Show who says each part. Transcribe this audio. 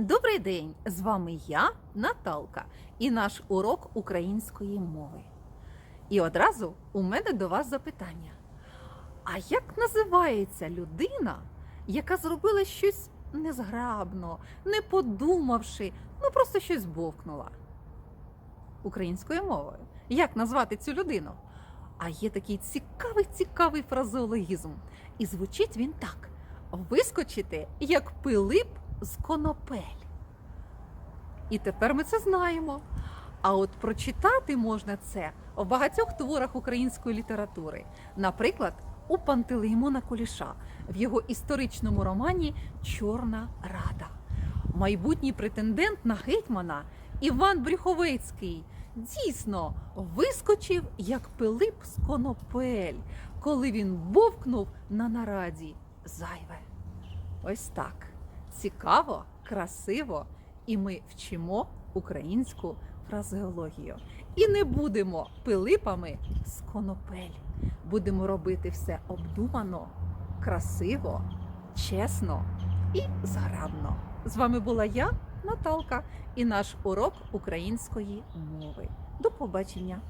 Speaker 1: Добрий день! З вами я, Наталка, і наш урок української мови. І одразу у мене до вас запитання: а як називається людина, яка зробила щось незграбно, не подумавши, ну просто щось бовкнула? Українською мовою. Як назвати цю людину? А є такий цікавий, цікавий фразеологізм. І звучить він так: вискочити, як Пилип з конопель. І тепер ми це знаємо. А от прочитати можна це в багатьох творах української літератури, наприклад, у Пантелеймона Куліша в його історичному романі Чорна Рада. Майбутній претендент на гетьмана Іван Брюховецький дійсно вискочив як Пилип з конопель, коли він бовкнув на нараді зайве. Ось так. Цікаво, красиво, і ми вчимо українську фразеологію. І не будемо пилипами з конопель. Будемо робити все обдумано, красиво, чесно і зграбно. З вами була я, Наталка, і наш урок української мови. До побачення!